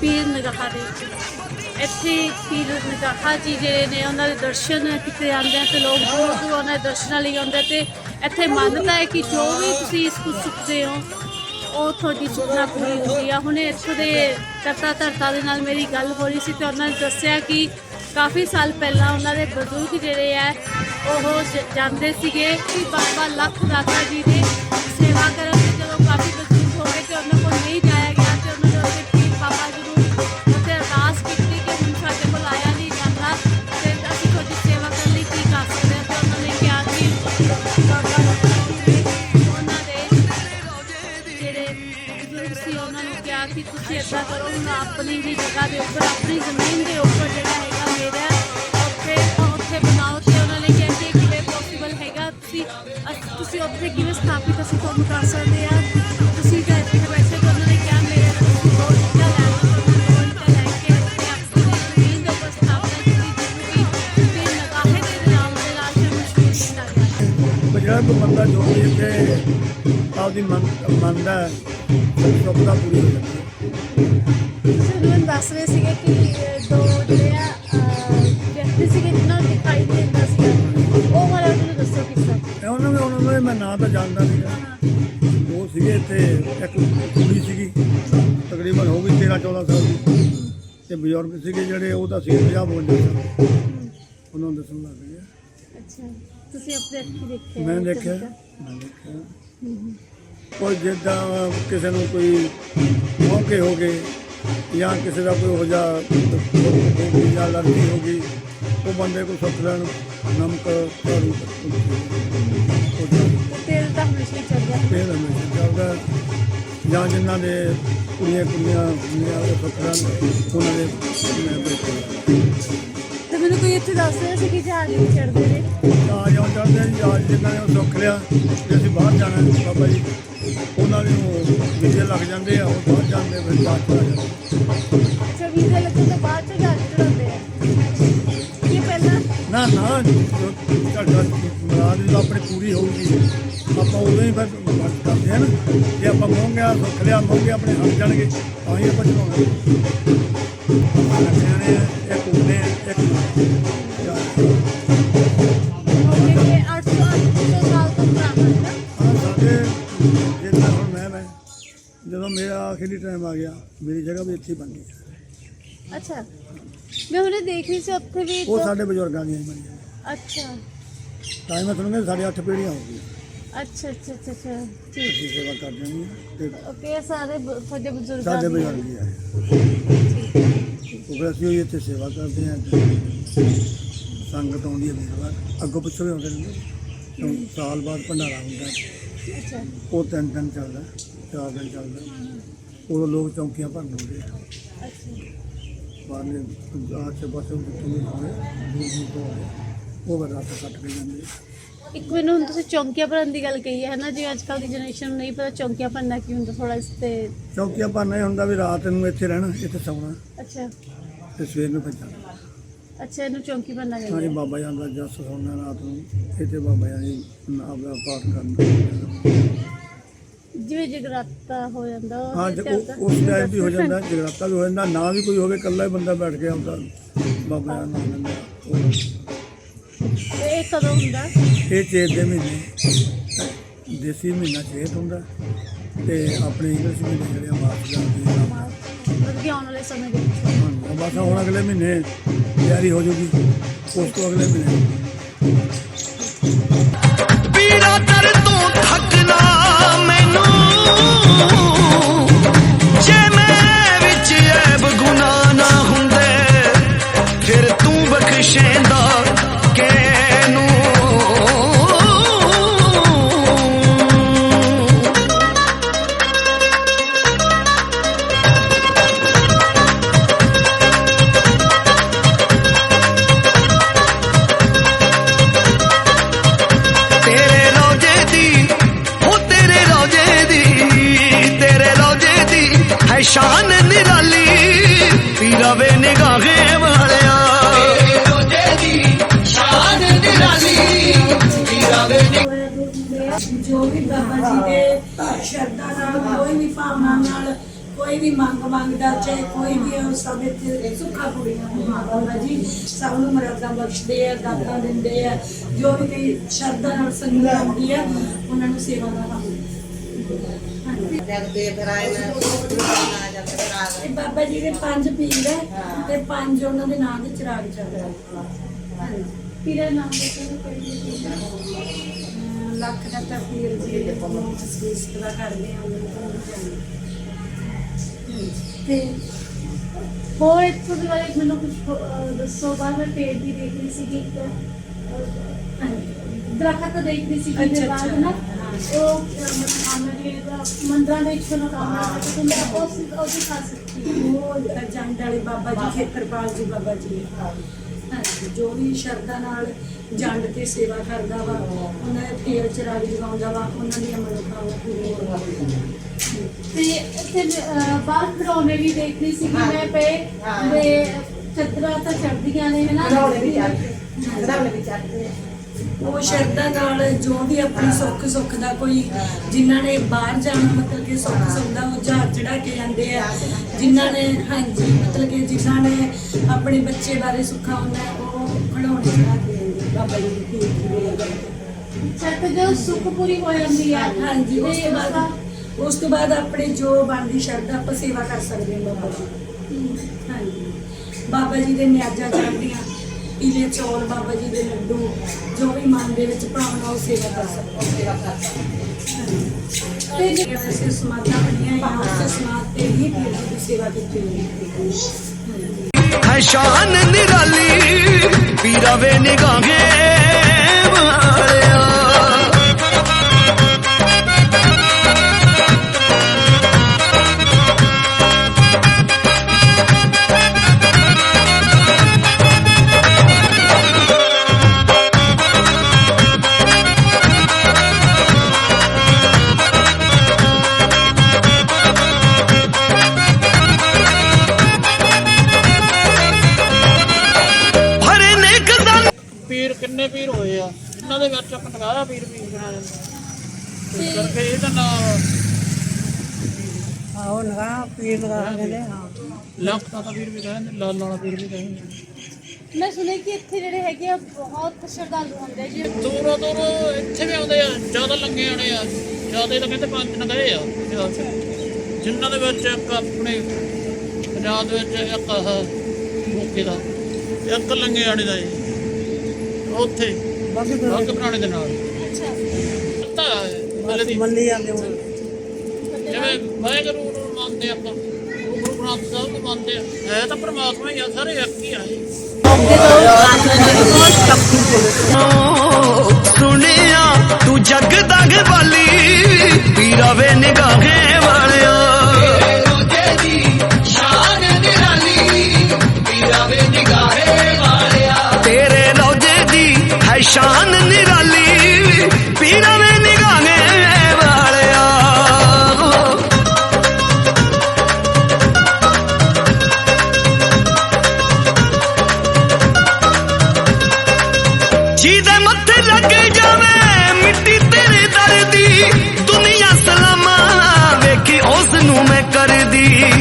ਪੀਰ ਨਗਾਹ। ਦੇ ਇੱਥੇ ਪੀਰ ਨਗਾਹ ਜੀ ਜਿਹੜੇ ਨੇ, ਉਹਨਾਂ ਦੇ ਦਰਸ਼ਨ ਕੀਤੇ ਜਾਂਦੇ ਆ ਤੇ ਲੋਕ ਦੂਰ ਦੂਰ ਉਹਨਾਂ ਦੇ ਦਰਸ਼ਨਾਂ ਲਈ ਆਉਂਦੇ ਤੇ ਇੱਥੇ ਮੰਨਤਾ ਹੈ ਕਿ ਜੋ ਵੀ ਤੁਸੀਂ ਇਸ ਕੁਝ ਸੁਖਦੇ ਹੋ, ਉਹ ਤੁਹਾਡੀ ਸੁਪਨਾ ਪੂਰੀ ਹੁੰਦੀ ਆ। ਹੁਣੇ ਇੱਥੋਂ ਦੇ ਕਰਤਾ ਧਰਤਾ ਦੇ ਨਾਲ ਮੇਰੀ ਗੱਲ ਹੋ ਰਹੀ ਸੀ ਤੇ ਉਹਨਾਂ ਨੇ ਦੱਸਿਆ ਕਿ ਕਾਫੀ ਸਾਲ ਪਹਿਲਾਂ ਉਹਨਾਂ ਦੇ ਬਜ਼ੁਰਗ ਜਿਹੜੇ ਆ, ਉਹ ਜਾਂਦੇ ਸੀਗੇ ਕਿ ਬਾਬਾ ਲੱਖ ਦਾਤਾ ਜੀ ਦੇ ਤੁਸੀਂ ਏਦਾਂ ਕਰੋ, ਹੁਣ ਆਪਣੀ ਹੀ ਜਗ੍ਹਾ ਦੇ ਉੱਪਰ, ਆਪਣੀ ਜ਼ਮੀਨ ਦੇ ਉੱਪਰ ਜਿਹੜਾ ਹੈਗਾ ਮੇਰਾ, ਉੱਥੇ ਉੱਥੇ ਬਣਾਓ ਤੇ ਉਹਨਾਂ ਨੇ ਕਿਹਾ ਕਿ ਕਿਵੇਂ ਪੋਸੀਬਲ ਹੈਗਾ। ਤੁਸੀਂ, ਅਸ- ਤੁਸੀਂ ਉੱਥੇ ਕਿਵੇਂ ਸਥਾਪਿਤ ਅਸੀਂ ਤੁਹਾਨੂੰ ਕਰ ਸਕਦੇ ਆ। ਤੁਸੀਂ ਤਾਂ ਇੱਥੇ ਬੈਠੇ ਤਾਂ ਉਹਨਾਂ ਨੇ ਕਿਹਾ, ਮੇਰੇ ਤੁਸੀਂ ਦੋ ਇੱਟਾਂ ਲੈ ਲਓ ਦੋ ਇੱਟਾਂ ਲੈ ਕੇ ਉੱਥੇ ਆਪਣੀ ਜ਼ਮੀਨ ਦੇ ਉੱਪਰ ਸਥਾਪਨਾ ਕੀਤੀ ਜਿਹਨੂੰ ਕਿ ਫਿਰ ਨਗਾਹੇ ਦੇ ਨਾਮ ਦੇ ਨਾਲ ਫਿਰ ਮਸ਼ਹੂਰ ਕੀਤਾ ਗਿਆ ਜਿਹੜਾ ਬੰਦਾ ਜੋ ਵੀ ਇੱਥੇ ਆਪਦੀ ਮਨ, ਮੰਨਦਾ ਹੈ ਸਭ ਦਾ ਪੂਰੀ ਹੋ ਜਾਂਦੀ ਹੈ। ਤੁਸੀਂ ਮੈਨੂੰ ਦੱਸ ਰਹੇ ਸੀਗੇ ਕਿ ਦੋ ਜਿਹੜੇ ਆ ਵਿਅਕਤੀ ਸੀਗੇ ਜਿਨ੍ਹਾਂ ਨੂੰ ਦਿਖਾਈ ਦਿੰਦਾ ਸੀ ਉਹ ਵਾਲਾ ਮੈਨੂੰ ਦੱਸੋ ਕਿੱਸਾ ਉਹਨਾਂ ਨੇ ਉਹਨਾਂ ਨੂੰ ਮੈਂ ਨਾਂ ਤਾਂ ਜਾਣਦਾ ਨਹੀਂ ਉਹ ਸੀਗੇ ਇੱਥੇ ਇੱਕ ਕੁੜੀ ਸੀਗੀ ਤਕਰੀਬਨ ਹੋ ਗਈ 13 14 ਸਾਲ ਦੀ। ਤੇ ਬਜ਼ੁਰਗ ਸੀਗੇ ਜਿਹੜੇ ਉਹ ਤਾਂ ਸੀ 50 52 ਸਾਲ ਉਹਨਾਂ ਨੂੰ ਦੱਸਣ ਲੱਗ ਗਏ। ਅੱਛਾ। ਤੁਸੀਂ ਆਪਣੇ ਅੱਖੀ ਦੇਖਿਆ ਮੈਂ ਦੇਖਿਆ? ਮੈਂ ਦੇਖਿਆ। ਕੋਈ ਜਿੱਦਾਂ ਕਿਸੇ ਨੂੰ ਕੋਈ ਮੌਕੇ ਹੋ ਗਏ ਜਾਂ ਕਿਸੇ ਦਾ ਕੋਈ ਹੋ ਜਾ ਜਾਂ ਲੜਕੀ ਹੋ ਗਈ ਉਹ ਬੰਦੇ ਕੋ ਸੁੱਖ ਲੈਣ ਨਮਕ ਤੇ ਤੇਲ ਤਾਂ ਹਮੇਸ਼ਾ ਹੀ ਹਮੇਸ਼ਾ ਚੱਲਦਾ। ਜਾਂ ਜਿਨ੍ਹਾਂ ਦੇ ਕੁੜੀਆਂ ਕੁੜੀਆਂ ਹੁੰਦੀਆਂ ਉਹ ਸੁੱਖ ਲੈਣ ਉਹਨਾਂ ਦੇ ਤੇ ਮੈਨੂੰ ਕੋਈ ਇੱਥੇ ਦੱਸ ਰਿਹਾ ਸੀ ਕਿ ਜਹਾਜ਼ ਵੀ ਚੜਦੇ ਨੇ? ਆ ਜਾਓ ਚੜਦੇ ਜੀ ਅੱਜ ਜਿਨ੍ਹਾਂ ਨੇ ਉਹ ਸੁੱਖ ਲਿਆ ਕਿ ਅਸੀਂ ਬਾਹਰ ਜਾਣਾ ਬਾਬਾ ਜੀ। ਉਹਨਾਂ ਉਹ ਵੀਜ਼ੇ ਲੱਗ ਜਾਂਦੇ ਆ ਉਹ ਬਾਹਰ ਜਾਂਦੇ ਫਿਰ ਬਾਅਦ ਚ ਆ ਜਾਂਦੇ। ਅੱਛਾ ਵੀਜ਼ਾ ਲੱਗਣ ਤੋਂ ਬਾਅਦ ਚ ਜਹਾਜ਼ ਚੜਾਉਂਦੇ ਆ? ਇਹ ਪਹਿਲਾਂ? ਨਾ ਨਾ ਤੁਹਾਡਾ ਮੁਰਾਦ ਜਦੋਂ ਆਪਣੀ ਪੂਰੀ ਹੋਊਗੀ ਆਪਾਂ ਉਦੋਂ ਹੀ ਫਿਰ ਵਰਤ ਕਰਦੇ ਆ ਨਾ। ਜੇ ਆਪਾਂ ਮੋਂਗਿਆ ਸੁੱਖ ਲਿਆ ਮੋਂਗੇ ਆਪਣੇ ਹੱਥ ਜਾਣਗੇ ਤਾਂ ਹੀ ਆਪਾਂ ਚਲਾਉਣਾ ਆਪਾਂ ਰੱਖਿਆ ਨੇ ਇੱਕ ਉਹਨੇ ਇੱਕ ਆਖਰੀ ਟਾਈਮ ਆ ਗਿਆ। ਮੇਰੀ ਜਗ੍ਹਾ ਵੀ ਇੱਥੇ ਹੀ ਬਣ ਗਈ। ਅੱਛਾ। ਮੈਂ ਹੁਣੇ ਦੇਖ ਰਹੀ ਸੀ ਉੱਥੇ ਵੀ ਉਹ ਸਾਡੇ ਬਜ਼ੁਰਗਾਂ ਦੀਆਂ ਹੀ ਬਣੀਆਂ ਅੱਛਾ। ਟਾਈਮ ਮੈਂ ਤੁਹਾਨੂੰ ਕਹਿੰਦਾ ਸਾਡੇ ਅੱਠ ਪੀੜ੍ਹੀਆਂ ਹੋ ਗਈਆਂ। ਅੱਛਾ ਅੱਛਾ ਅੱਛਾ ਅੱਛਾ। ਠੀਕ। ਅਸੀਂ ਸੇਵਾ ਕਰ ਜਾਂਦੇ ਹਾਂ ਤੇ ਓਕੇ ਇਹ ਸਾਰੇ ਬ- ਤੁਹਾਡੇ ਬਜ਼ੁਰਗਾਂ ਸਾਡੇ ਦੀ ਹੈ। ਬਜ਼ੁਰਗ ਹੀ ਆ। ਉਹ ਫਿਰ ਅਸੀਂ ਉਹੀ ਇੱਥੇ ਸੇਵਾ ਕਰਦੇ ਹਾਂ। ਸੰਗਤ ਆਉਂਦੀ ਹੈ ਵੀਰਵਾਰ ਅੱਗੋਂ ਪਿੱਛੋਂ ਵੀ ਆਉਂਦੇ ਰਹਿੰਦੇ ਤੇ ਸਾਲ ਬਾਅਦ ਭੰਡਾਰਾ ਹੁੰਦਾ। ਹੈ। ਅੱਛਾ। ਉਹ ਤਿੰਨ ਦਿਨ ਚੱਲਦਾ ਚਾਰ ਦਿਨ ਚੱਲਦਾ। ਉਦੋਂ ਲੋਕ ਚੌਂਕੀਆਂ ਭਰਨ ਆਉਂਦੇ ਆ। ਬਾਹਰਲੇ ਆਸੇ ਪਾਸੇ ਜਿੱਥੋਂ ਵੀ ਆਉਂਦੇ ਦੂਰ ਦੂਰ ਤੋਂ ਉਹ ਰਾਤ ਕੱਟ ਕੇ ਜਾਂਦੇ। ਇੱਕ ਮੈਨੂੰ ਹੁਣ ਤੁਸੀਂ ਚੌਂਕੀਆਂ ਭਰਨ ਦੀ ਗੱਲ ਕਹੀ ਹੈ ਨਾ ਜਿਵੇਂ ਅੱਜ ਕੱਲ੍ਹ ਦੀ ਜਨਰੇਸ਼ਨ ਨੂੰ ਨਹੀਂ ਪਤਾ ਚੌਂਕੀਆਂ ਭਰਨਾ ਕੀ ਹੁੰਦਾ ਥੋੜਾ ਇਸ ਤੇ ਚੌਂਕੀਆਂ ਭਰਨਾ ਇਹ ਹੁੰਦਾ ਵੀ ਰਾਤ ਨੂੰ ਇੱਥੇ ਰਹਿਣਾ ਇੱਥੇ ਸੌਣਾ। ਅੱਛਾ। ਤੇ ਸਵੇਰ ਨੂੰ ਫਿਰ ਜਾਣਾ। ਅੱਛਾ ਇਹਨੂੰ ਚੌਂਕੀ ਭਰਨਾ ਹਾਂਜੀ ਕਹਿੰਦੇ ਆ। ਬਾਬਾ ਜੀ ਦਾ ਜਸ ਸੌਣਾ ਰਾਤ ਨੂੰ ਇੱਥੇ ਬਾਬਾ ਜੀ ਨੇ ਆਪਣਾ ਪਾਠ ਕਰਨਾ ਜਿਵੇਂ ਜਗਰਾਤਾ ਹੋ ਜਾਂਦਾ ਉਹ ਹਾਂ ਜ- ਚੱਲਦਾ। ਉਹ- ਉਸ ਟਾਈਮ ਵੀ ਹੋ ਜਾਂਦਾ ਜਗਰਾਤਾ ਵੀ ਹੋ ਜਾਂਦਾ ਨਾ ਵੀ ਕੋਈ ਹੋਵੇ ਇਕੱਲਾ ਹੀ ਬੰਦਾ ਬੈਠ ਕੇ ਆਉਂਦਾ। ਬਾਬਾ ਜੀ ਦਾ ਨਾਮ ਲੈਂਦਾ ਉਹ- ਤੇ ਇਹ ਕਦੋਂ ਹੁੰਦਾ? ਇਹ ਚੇਤ ਦੇ ਮਹੀਨੇ। ਦੇਸੀ ਮਹੀਨਾ ਚੇਤ ਹੁੰਦਾ। ਤੇ ਆਪਣੇ ਇੰਗਲਿਸ਼ ਮਹੀਨੇ ਜਿਹੜੇ ਆ ਮਾਰਚ ਦਾ ਮਹੀਨਾ ਮਤਲਬ ਕਿ ਆਉਣ ਵਾਲੇ ਸਮੇਂ ਦੇ ਵਿੱਚ। ਹਾਂ, ਬਸ ਹੁਣ ਅਗਲੇ ਮਹੀਨੇ ਤਿਆਰੀ ਹੋ ਜੂਗੀ। ਉਸ ਤੋਂ ਅਗਲੇ ਮਹੀਨੇ। ਭਾਵਨਾ ਨਾਲ ਕੋਈ ਵੀ ਮੰਗ ਮੰਗਦਾ ਚਾਹੇ ਕੋਈ ਵੀ ਉਹ ਸਭ ਇੱਥੇ ਸੁੱਖਾ ਪੂਰੀਆਂ ਹੁੰਦੀਆਂ ਬਾਬਾ ਜੀ। ਸਭ ਨੂੰ ਮਰਾਦਾਂ ਬਖਸ਼ਦੇ ਆ ਦਾਤਾਂ ਦਿੰਦੇ ਆ। ਜੋ ਵੀ ਕੋਈ ਸ਼ਰਧਾ ਨਾਲ ਸੰਗਤ ਆਉਂਦੀ ਆ ਉਹਨਾਂ ਨੂੰ ਸੇਵਾ ਦਾ ਨਾ ਨਾ ਆ ਇਹ ਬਾਬਾ ਜੀ ਦੇ ਪੰਜ ਪੀਰ ਹੈ। ਤੇ ਪੰਜ ਉਹਨਾਂ ਦੇ ਨਾਂ ਦੇ ਚਿਰਾਗ ਚੱਲ ਹਾਂਜੀ। ਪੀਰਾ ਨਾਮ ਦੱਸੋ ਕੋਈ ਲੱਖ ਦਾ ਤਾਂ ਪੀਰ ਜੀ ਨੂੰ ਤਸਵੀਰ ਸਦਾ ਕਰਦੇ ਆ ਉਹਨਾਂ ਨੂੰ ਜਾਣਦੇ ਤੇ ਹੋਰ ਇੱਥੋਂ ਦੇ ਬਾਰੇ ਮੈਨੂੰ ਕੁਝ ਦੱਸੋ। ਬਾਅਦ ਮੈਂ ਪੇੜ ਦੀ ਦੇਖ ਰਹੀ ਸੀ ਕਿ ਦਰਖਤ ਦੇਖ ਰਹੀ ਸੀ ਜਿਹਦੇ ਅੱਛਾ, ਬਾਅਦ ਅੱਛਾ। ਨਾ ਉਹ ਮਤਲਬ ਮੰਦਰਾਂ ਦੇ ਵਿੱਚ ਮਨੋਕਾਮਨਾ ਹੈ ਤੇ ਮੈਂ ਉਸ ਉਹ ਦਿਖਾ ਸਕਤੀ ਹਾਂ। ਉਹ ਜੰਡ ਵਾਲੇ ਬਾਬਾ ਜੀ ਖੇਤਰਪਾਲ ਜੀ ਬਾਬਾ ਜੀ। ਹਾਂਜੀ, ਜੋ ਵੀ ਸ਼ਰਧਾ ਨਾਲ ਜੰਡ ਤੇ ਸੇਵਾ ਕਰਦਾ ਵਾ ਉਹਨਾਂ ਦੇ ਤੇਲ ਚਰਾਗ ਜਗਾਉਂਦਾ ਵਾ ਉਹਨਾਂ ਦੀਆਂ ਮਨੋਕਾਮਨਾ ਪੂਰੀਆਂ ਹੁੰਦੀਆਂ ਤੇ ਇੱਥੇ ਬਾਹਰ ਖੜਾਉਣੇ ਵੀ ਦੇਖ ਰਹੀ ਸੀ ਕਿ ਮੈਂ ਪਏ। ਤੇ ਚੱਦਰਾਂ ਤਾਂ ਚੜਦੀਆਂ ਨੇ ਹਨਾ ਰੌਲੇ ਵੀ ਚੜਦੇ ਵੀ ਚੜਦੇ ਉਹ ਸ਼ਰਧਾ ਨਾਲ ਜੋ ਵੀ ਆਪਣੀ ਸੁੱਖ ਸੁੱਖ ਦਾ ਕੋਈ ਜਿਨ੍ਹਾਂ ਨੇ ਬਾਹਰ ਜਾਣਾ ਮਤਲਬ ਕਿ ਸੁੱਖ ਸੁੱਖ ਦਾ ਉਹ ਜਹਾਜ਼ ਚੜਾ ਕੇ ਜਾਂਦੇ ਆ। ਜਿਨ੍ਹਾਂ ਨੇ ਹਾਂਜੀ ਮਤਲਬ ਕਿ ਜਿਨ੍ਹਾਂ ਨੇ ਆਪਣੇ ਬੱਚੇ ਬਾਰੇ ਸੁੱਖਾ ਹੁੰਦਾ ਹੈ, ਉਹ ਖਿਡੌਣੇ ਚੜਾ ਕੇ ਜਾਂਦੇ ਬਾਬਾ ਜੀ ਦੀ ਦੀ ਵੇਲ ਛੱਤ ਜੋ ਸੁੱਖ ਪੂਰੀ ਹੋ ਜਾਂਦੀ ਆ। ਹਾਂਜੀ ਉਸ ਤੇ ਤੋਂ ਬਾਅਦ ਉਸ ਤੋਂ ਬਾਅਦ ਆਪਣੇ ਜੋ ਬਣਦੀ ਸ਼ਰਧਾ ਆਪਾਂ ਸੇਵਾ ਕਰ ਸਕਦੇ ਹਾਂ ਬਾਬਾ ਜੀ। ਦੀ। ਹਾਂਜੀ। ਬਾਬਾ ਜੀ ਦੇ ਨਿਆਜਾ ਚੜ੍ਹਦੀਆਂ। ਪੀਲੇ ਚੌਲ ਬਾਬਾ ਜੀ ਦੇ ਲੱਡੂ ਜੋ ਵੀ ਮਨ ਦੇ ਵਿੱਚ ਭਾਵਨਾ ਉਹ ਸੇਵਾ ਕਰ ਸਕਦੇ ਹਾਂ। ਤੇ ਜੇ ਵੈਸੇ ਸਮਾਧਾਂ ਬਣੀਆਂ ਉਸ ਸਮਾਧ ਤੇ ਹੀ ਪੀਰ ਦੀ ਸੇਵਾ ਕੀਤੀ ਹੋਈ ਹੈ ਹੈ ਸ਼ਾਨ ਨਿਰਾਲੀ ਪੀਰਾ ਵੇ ਨਿਗਾਹੇ। ਪੀਰ ਕਿੰਨੇ ਪੀਰ ਹੋਏ ਆ? ਇਹਨਾਂ ਦੇ ਵਿੱਚ ਨਗਾਰਾ ਪੀਰ ਵੀ। ਬਣਾ ਦਿੰਦਾ ਇਸ ਕਰਕੇ ਇਹਦਾ ਨਾਮ ਆਹੋ ਨਗਾ ਪੀਰ ਨਗਾ ਕਹਿੰਦੇ ਹਾਂ। ਲਖਤਾ ਦਾ ਪੀਰ ਵੀ ਕਹਿੰਦੇ ਲਾਲ ਲਾਲਾ ਪੀਰ ਵੀ ਕਹਿੰਦੇ। ਮੈਂ ਸੁਣਿਆ ਕਿ ਇੱਥੇ ਜਿਹੜੇ ਹੈਗੇ ਆ ਬਹੁਤ ਸ਼ਰਧਾਲੂ ਹੁੰਦੇ ਆ ਜੀ ਦੂਰੋਂ ਦੂਰੋਂ ਇੱਥੇ ਵੀ ਆਉਂਦੇ ਆ ਜ਼ਿਆਦਾ ਲੰਗੇ ਆਣੇ ਆ। ਜ਼ਿਆਦਾ ਤਾਂ ਕਹਿੰਦੇ ਪੰਜ ਨਗਾਏ ਆ ਪੰਜਾਬ 'ਚ। ਜਿਨ੍ਹਾਂ ਦੇ ਵਿੱਚ ਇੱਕ ਆਪਣੇ ਪੰਜਾਬ ਦੇ ਵਿੱਚ ਇੱਕ ਆਹ ਮੋਕੇ ਦਾ ਇੱਕ ਲੰਗੇ ਆਣੇ ਦਾ ਜੀ ਉੱਥੇ। ਬਾਕੀ ਬੰਗ ਬਣਾਉਣੇ ਦੇ ਨਾਲ। ਅੱਛਾ। ਤਾਂ ਮੱਲੇ ਦੀ ਮੰਨੀ ਜਾਂਦੇ ਹੁਣ। ਜਿਵੇਂ ਵਾਹਿਗੁਰੂ ਨੂੰ ਮੰਨਦੇ ਆਪਾਂ ਉਹ ਗੁਰੂ ਗ੍ਰੰਥ ਸਾਹਿਬ ਨੂੰ ਮੰਨਦੇ ਆ। ਹੈ ਤਾਂ ਪਰਮਾਤਮਾ ਹੀ ਆ ਸਾਰੇ ਇੱਕ ਹੀ ਆ ਸੁਣਿਆ ਤੂੰ ਜਗ ਦਾਗ ਵਾਲੀ ਪੀਰਾ ਵੇ ਨਿਗਾਹੇ ਵਾਲਿਆ। Thank you.